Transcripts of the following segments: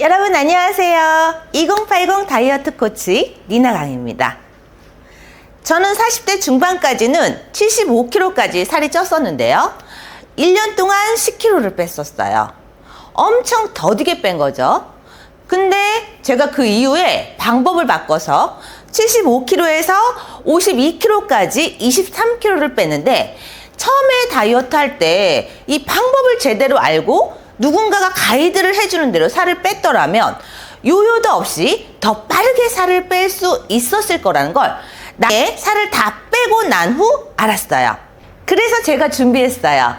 여러분 안녕하세요. 2080 다이어트 코치 니나강입니다. 저는 40대 중반까지는 75kg까지 살이 쪘었는데요. 1년 동안 10kg를 뺐었어요. 엄청 더디게 뺀 거죠. 근데 제가 그 이후에 방법을 바꿔서 75kg에서 52kg까지 23kg를 뺐는데 처음에 다이어트 할 때 이 방법을 제대로 알고 누군가가 가이드를 해주는 대로 살을 뺐더라면 요요도 없이 더 빠르게 살을 뺄 수 있었을 거라는 걸 나의 살을 다 빼고 난 후 알았어요. 그래서 제가 준비했어요.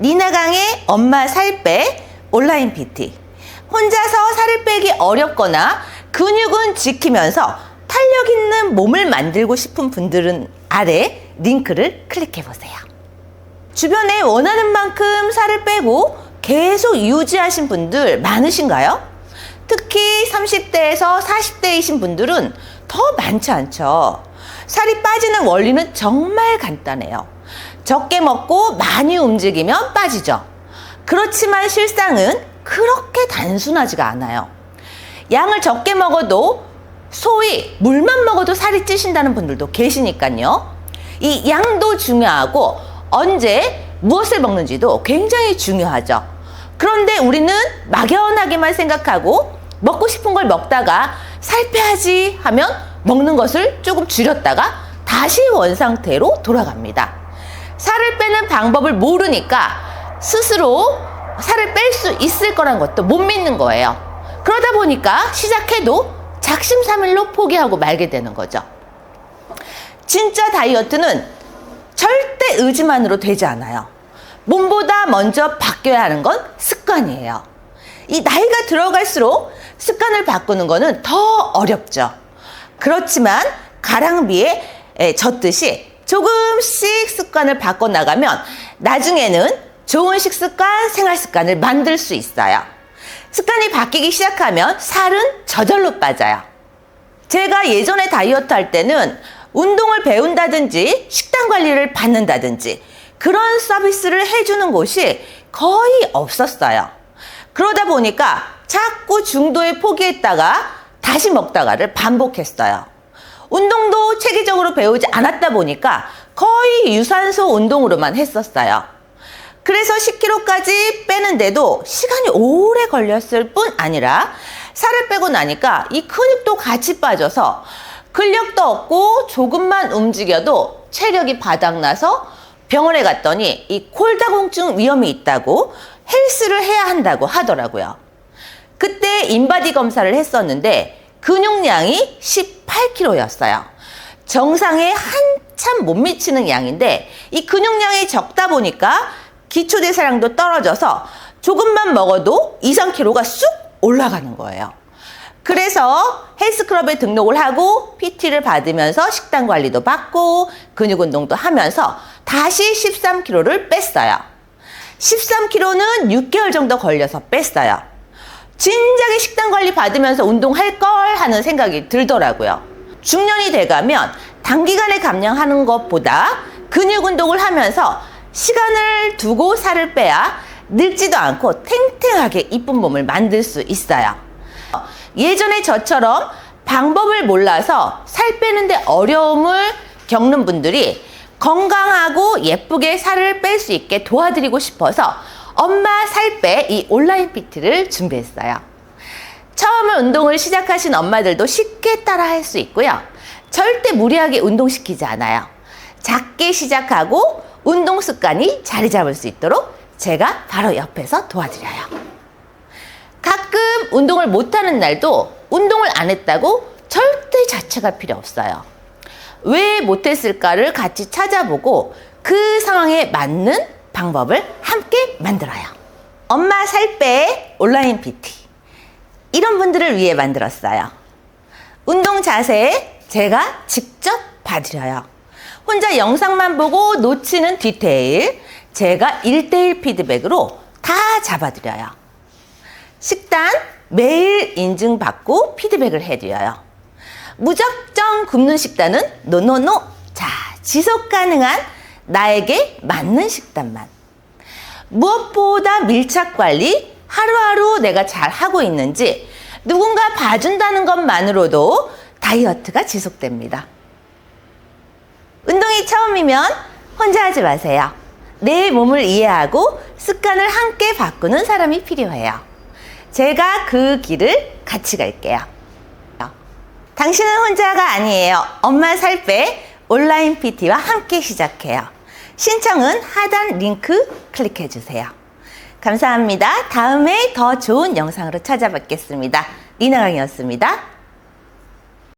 니나강의 엄마 살 빼 온라인 PT. 혼자서 살을 빼기 어렵거나 근육은 지키면서 탄력 있는 몸을 만들고 싶은 분들은 아래 링크를 클릭해 보세요. 주변에 원하는 만큼 살을 빼고 계속 유지하신 분들 많으신가요? 특히 30대에서 40대이신 분들은 더 많지 않죠. 살이 빠지는 원리는 정말 간단해요. 적게 먹고 많이 움직이면 빠지죠. 그렇지만 실상은 그렇게 단순하지가 않아요. 양을 적게 먹어도 소위 물만 먹어도 살이 찌신다는 분들도 계시니까요. 이 양도 중요하고 언제 무엇을 먹는지도 굉장히 중요하죠. 그런데 우리는 막연하게만 생각하고 먹고 싶은 걸 먹다가 살 빼야지 하면 먹는 것을 조금 줄였다가 다시 원상태로 돌아갑니다. 살을 빼는 방법을 모르니까 스스로 살을 뺄 수 있을 거란 것도 못 믿는 거예요. 그러다 보니까 시작해도 작심삼일로 포기하고 말게 되는 거죠. 진짜 다이어트는 절대 의지만으로 되지 않아요. 몸보다 먼저 바뀌어야 하는 건 습관이에요. 이 나이가 들어갈수록 습관을 바꾸는 거는 더 어렵죠. 그렇지만 가랑비에 젖듯이 조금씩 습관을 바꿔나가면 나중에는 좋은 식습관, 생활습관을 만들 수 있어요. 습관이 바뀌기 시작하면 살은 저절로 빠져요. 제가 예전에 다이어트 할 때는 운동을 배운다든지 식단 관리를 받는다든지 그런 서비스를 해주는 곳이 거의 없었어요. 그러다 보니까 자꾸 중도에 포기했다가 다시 먹다가를 반복했어요. 운동도 체계적으로 배우지 않았다 보니까 거의 유산소 운동으로만 했었어요. 그래서 10kg까지 빼는데도 시간이 오래 걸렸을 뿐 아니라 살을 빼고 나니까 이 근육도 같이 빠져서 근력도 없고 조금만 움직여도 체력이 바닥나서 병원에 갔더니 이 콜다공증 위험이 있다고 헬스를 해야 한다고 하더라고요. 그때 인바디 검사를 했었는데 근육량이 18kg였어요. 정상에 한참 못 미치는 양인데 이 근육량이 적다 보니까 기초대사량도 떨어져서 조금만 먹어도 2, 3kg가 쑥 올라가는 거예요. 그래서 헬스클럽에 등록을 하고 PT를 받으면서 식단 관리도 받고 근육 운동도 하면서 다시 13kg를 뺐어요. 13kg는 6개월 정도 걸려서 뺐어요. 진작에 식단 관리 받으면서 운동할 걸 하는 생각이 들더라고요. 중년이 돼가면 단기간에 감량하는 것보다 근육 운동을 하면서 시간을 두고 살을 빼야 늙지도 않고 탱탱하게 이쁜 몸을 만들 수 있어요. 예전에 저처럼 방법을 몰라서 살 빼는데 어려움을 겪는 분들이 건강하고 예쁘게 살을 뺄 수 있게 도와드리고 싶어서 엄마 살 빼 이 온라인 PT를 준비했어요. 처음에 운동을 시작하신 엄마들도 쉽게 따라 할 수 있고요. 절대 무리하게 운동시키지 않아요. 작게 시작하고 운동 습관이 자리 잡을 수 있도록 제가 바로 옆에서 도와드려요. 가끔 운동을 못하는 날도 운동을 안 했다고 절대 자체가 필요 없어요. 왜 못했을까를 같이 찾아보고 그 상황에 맞는 방법을 함께 만들어요. 엄마 살 빼 온라인 PT. 이런 분들을 위해 만들었어요. 운동 자세 제가 직접 봐드려요. 혼자 영상만 보고 놓치는 디테일 제가 1대1 피드백으로 다 잡아드려요. 식단 매일 인증받고 피드백을 해드려요. 무작정 굶는 식단은 노노노. 자, 지속 가능한 나에게 맞는 식단만. 무엇보다 밀착 관리 하루하루 내가 잘 하고 있는지 누군가 봐준다는 것만으로도 다이어트가 지속됩니다. 운동이 처음이면 혼자 하지 마세요. 내 몸을 이해하고 습관을 함께 바꾸는 사람이 필요해요. 제가 그 길을 같이 갈게요. 당신은 혼자가 아니에요. 엄마 살 빼 온라인 PT와 함께 시작해요. 신청은 하단 링크 클릭해 주세요. 감사합니다. 다음에 더 좋은 영상으로 찾아뵙겠습니다. 니나강이었습니다.